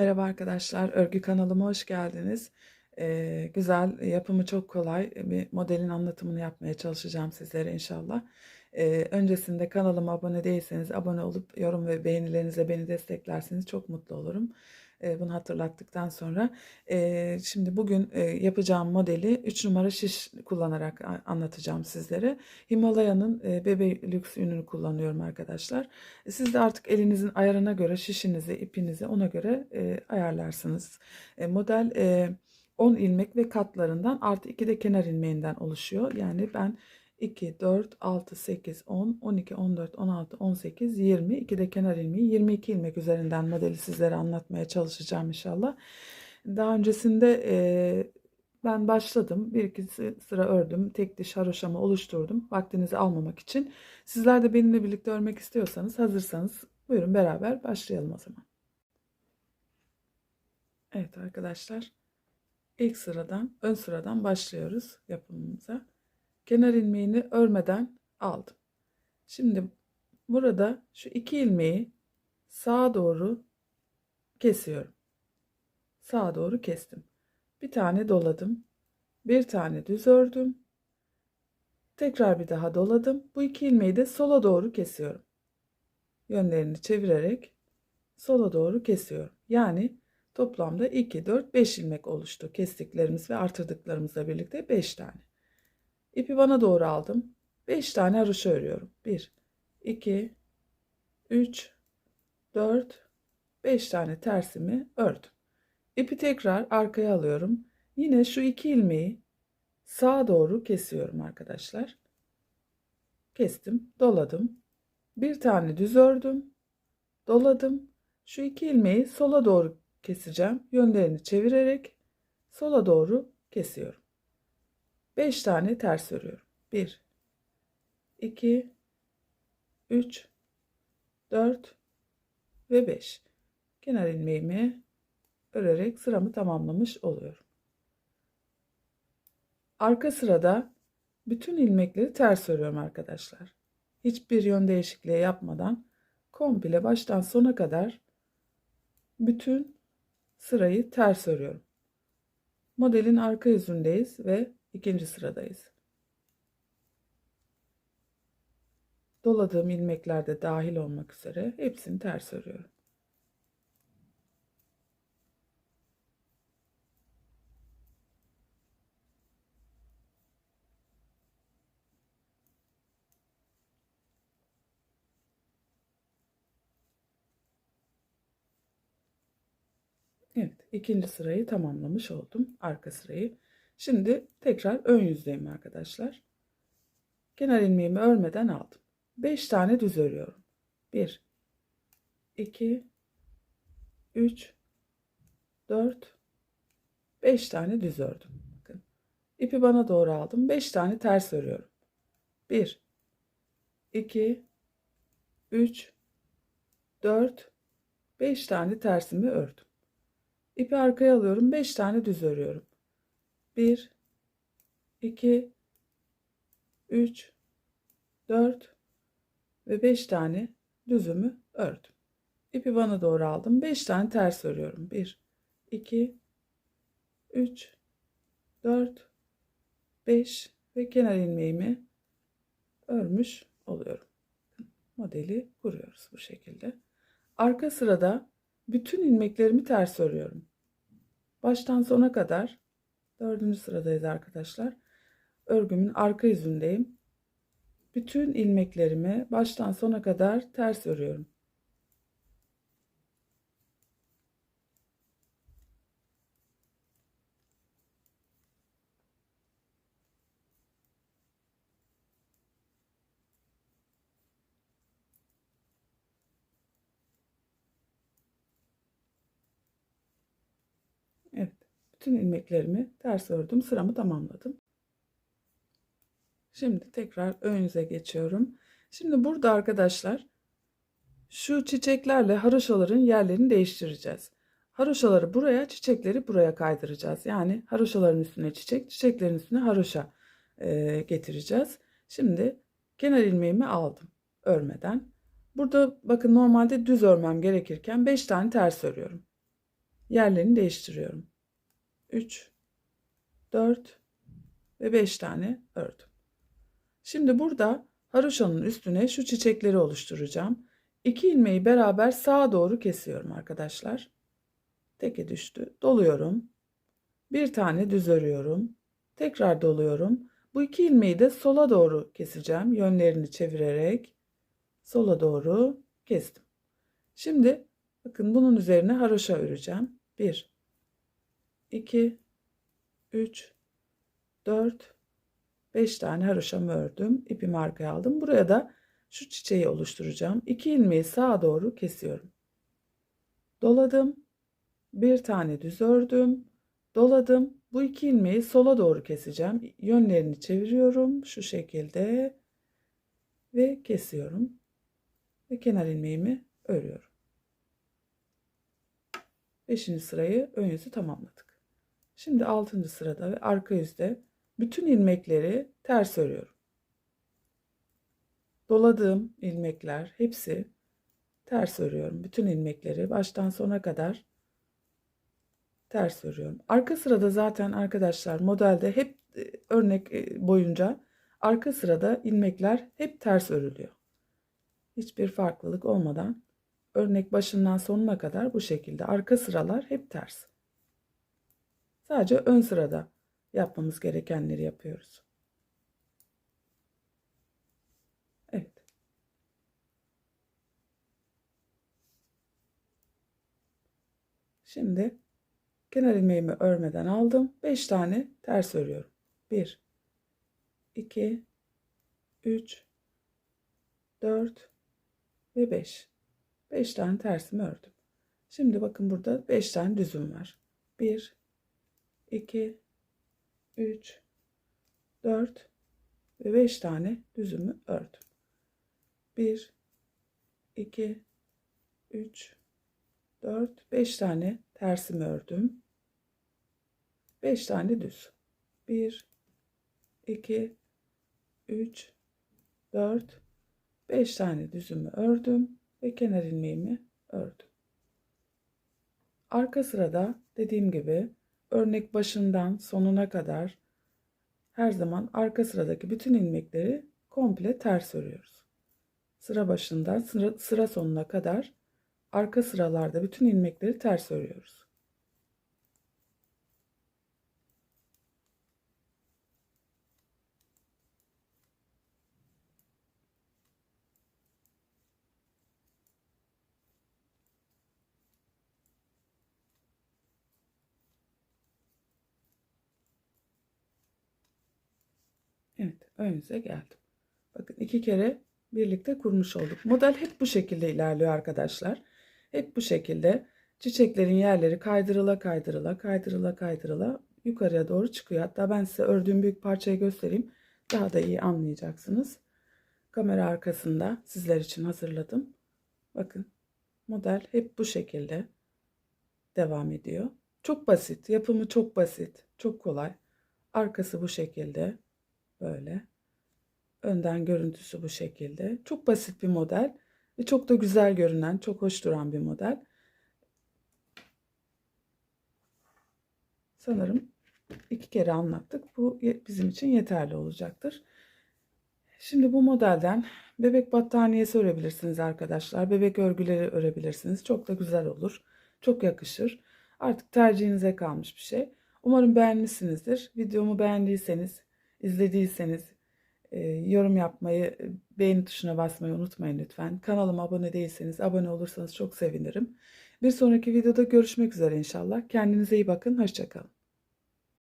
Merhaba arkadaşlar, örgü kanalıma hoş geldiniz. Ee, güzel, yapımı çok kolay bir modelin anlatımını yapmaya çalışacağım sizlere inşallah. Ee, öncesinde kanalıma abone değilseniz abone olup yorum ve beğenilerinize beni desteklerseniz çok mutlu olurum. Bunu hatırlattıktan sonra. Şimdi bugün yapacağım modeli 3 numara şiş kullanarak anlatacağım sizlere. Himalaya'nın bebe lüks ürününü kullanıyorum arkadaşlar. Siz de artık elinizin ayarına göre şişinizi, ipinizi ona göre ayarlarsınız. Model e, 10 ilmek ve katlarından artı 2 de kenar ilmeğinden oluşuyor. Yani ben 2, 4, 6, 8, 10, 12, 14, 16, 18, 20, 2 de kenar ilmeği 22 ilmek üzerinden modeli sizlere anlatmaya çalışacağım inşallah. Daha öncesinde e, ben başladım. Bir iki sıra ördüm. Tek diş haroşamı oluşturdum. Vaktinizi almamak için. Sizler de benimle birlikte örmek istiyorsanız, hazırsanız buyurun beraber başlayalım o zaman. Evet arkadaşlar. ilk sıradan, ön sıradan başlıyoruz yapımımıza. Kenar ilmeğini örmeden aldım. Şimdi burada şu iki ilmeği sağa doğru kesiyorum. Sağa doğru kestim. Bir tane doladım. Bir tane düz ördüm. Tekrar bir daha doladım. Bu iki ilmeği de sola doğru kesiyorum. Yönlerini çevirerek sola doğru kesiyorum. Yani toplamda 2, 4, 5 ilmek oluştu. Kestiklerimiz ve artırdıklarımızla birlikte 5 tane. İpi bana doğru aldım. 5 tane haroşa örüyorum. 1, 2, 3, 4, 5 tane tersimi ördüm. İpi tekrar arkaya alıyorum. Yine şu iki ilmeği sağa doğru kesiyorum arkadaşlar. Kestim, doladım. Bir tane düz ördüm. Doladım. Şu iki ilmeği sola doğru keseceğim. Yönlerini çevirerek sola doğru kesiyorum. 5 tane ters örüyorum. 1 2 3 4 ve 5. Kenar ilmeğimi örerek sıramı tamamlamış oluyorum. Arka sırada bütün ilmekleri ters örüyorum arkadaşlar. Hiçbir yön değişikliği yapmadan komple baştan sona kadar bütün sırayı ters örüyorum. Modelin arka yüzündeyiz ve ikinci sıradayız. Doladığım ilmekler de dahil olmak üzere hepsini ters örüyorum. Evet, ikinci sırayı tamamlamış oldum. Arka sırayı. Şimdi tekrar ön yüzdeyim arkadaşlar. Kenar ilmeğimi örmeden aldım. 5 tane düz örüyorum. 1 2 3 4 5 tane düz ördüm. Bakın. İpi bana doğru aldım. 5 tane ters örüyorum. 1 2 3 4 5 tane tersimi ördüm. İpi arkaya alıyorum. 5 tane düz örüyorum. 1 2 3 4 ve 5 tane düzümü ördüm. İpi bana doğru aldım. 5 tane ters örüyorum. 1 2 3 4 5 ve kenar ilmeğimi örmüş oluyorum. Modeli kuruyoruz bu şekilde. Arka sırada bütün ilmeklerimi ters örüyorum. Baştan sona kadar dördüncü sıradayız arkadaşlar. Örgümün arka yüzündeyim. Bütün ilmeklerimi baştan sona kadar ters örüyorum. Evet, bütün ilmeklerimi ters ördüm. Sıramı tamamladım. Şimdi tekrar ön geçiyorum. Şimdi burada arkadaşlar şu çiçeklerle haroşaların yerlerini değiştireceğiz. Haroşaları buraya, çiçekleri buraya kaydıracağız. Yani haroşaların üstüne çiçek, çiçeklerin üstüne haroşa e, getireceğiz. Şimdi kenar ilmeğimi aldım örmeden. Burada bakın normalde düz örmem gerekirken 5 tane ters örüyorum. yerlerini değiştiriyorum. 3, 4 ve 5 tane ördüm. Şimdi burada haroşanın üstüne şu çiçekleri oluşturacağım. İki ilmeği beraber sağa doğru kesiyorum arkadaşlar. Teke düştü. Doluyorum. Bir tane düz örüyorum. Tekrar doluyorum. Bu iki ilmeği de sola doğru keseceğim. Yönlerini çevirerek sola doğru kestim. Şimdi bakın bunun üzerine haroşa öreceğim. 1 2 3 4 5 tane haroşamı ördüm. İpimi arkaya aldım. Buraya da şu çiçeği oluşturacağım. 2 ilmeği sağa doğru kesiyorum. Doladım. Bir tane düz ördüm. Doladım. Bu iki ilmeği sola doğru keseceğim. Yönlerini çeviriyorum şu şekilde ve kesiyorum. Ve kenar ilmeğimi örüyorum. Beşinci sırayı ön yüzü tamamladık. Şimdi altıncı sırada ve arka yüzde bütün ilmekleri ters örüyorum. Doladığım ilmekler hepsi ters örüyorum. Bütün ilmekleri baştan sona kadar ters örüyorum. Arka sırada zaten arkadaşlar modelde hep e, örnek e, boyunca arka sırada ilmekler hep ters örülüyor. Hiçbir farklılık olmadan örnek başından sonuna kadar bu şekilde arka sıralar hep ters. Sadece ön sırada yapmamız gerekenleri yapıyoruz. Evet. Şimdi kenar ilmeğimi örmeden aldım. 5 tane ters örüyorum. 1 2 3 4 ve 5. 5 tane tersimi ördüm. Şimdi bakın burada 5 tane düzüm var. 1 2 3 4 ve 5 tane düzümü ördüm. 1 2 3 4 5 tane tersimi ördüm. 5 tane düz. 1 2 3 4 5 tane düzümü ördüm ve kenar ilmeğimi ördüm. Arka sırada dediğim gibi örnek başından sonuna kadar her zaman arka sıradaki bütün ilmekleri komple ters örüyoruz. Sıra başından sıra, sıra sonuna kadar arka sıralarda bütün ilmekleri ters örüyoruz. Evet, ön geldim. Bakın iki kere birlikte kurmuş olduk. Model hep bu şekilde ilerliyor arkadaşlar. Hep bu şekilde çiçeklerin yerleri kaydırıla kaydırıla kaydırıla kaydırıla yukarıya doğru çıkıyor. Hatta ben size ördüğüm büyük parçayı göstereyim. Daha da iyi anlayacaksınız. Kamera arkasında sizler için hazırladım. Bakın model hep bu şekilde devam ediyor. Çok basit. Yapımı çok basit. Çok kolay. Arkası bu şekilde. Böyle. Önden görüntüsü bu şekilde. Çok basit bir model ve çok da güzel görünen, çok hoş duran bir model. Sanırım iki kere anlattık. Bu bizim için yeterli olacaktır. Şimdi bu modelden bebek battaniyesi örebilirsiniz arkadaşlar. Bebek örgüleri örebilirsiniz. Çok da güzel olur. Çok yakışır. Artık tercihinize kalmış bir şey. Umarım beğenmişsinizdir. Videomu beğendiyseniz, izlediyseniz e, yorum yapmayı, beğeni tuşuna basmayı unutmayın lütfen. Kanalıma abone değilseniz abone olursanız çok sevinirim. Bir sonraki videoda görüşmek üzere inşallah. Kendinize iyi bakın. Hoşçakalın.